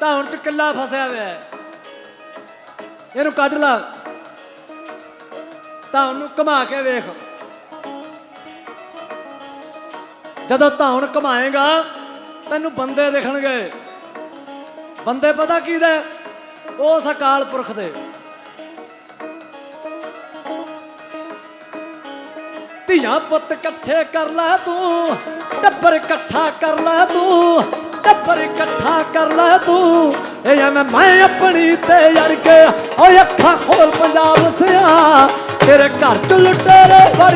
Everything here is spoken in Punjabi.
ਧੌਣ ਚ ਕਿੱਲਾ ਫਸਿਆ ਹੋਇਆ ਹੈ। ਇਹਨੂੰ ਕੱਢ ਲਾ। ਧੌਣ ਨੂੰ ਘੁਮਾ ਕੇ ਵੇਖ। ਜਦੋਂ ਧੌਣ ਘੁਮਾਏਗਾ, ਤੈਨੂੰ ਬੰਦੇ ਦਿਖਣਗੇ। ਬੰਦੇ ਪਤਾ ਕੀ ਦੇ? ਉਸ ਅਕਾਲ ਪੁਰਖ ਦੇ। ਧੀਆਂ ਪੁੱਤ ਇਕੱਠੇ ਕਰ ਲੈ ਤੂੰ, ਟੱਬਰ ਇਕੱਠਾ ਕਰ ਲੈ ਤੂੰ। ਟੱਬਰ ਇਕੱਠਾ ਕਰ ਲੈ ਤੂੰ। ਇਹ ਐਵੇਂ ਮੈਂ ਆਪਣੀ ਤੇ ਅੜ ਕੇ ਓਏ ਅੱਖਾਂ ਖੋਲ ਪੰਜਾਬ ਸਿਆ। ਤੇਰੇ ਘਰ ਚ ਲੁਟੇਰੇ ਵੜ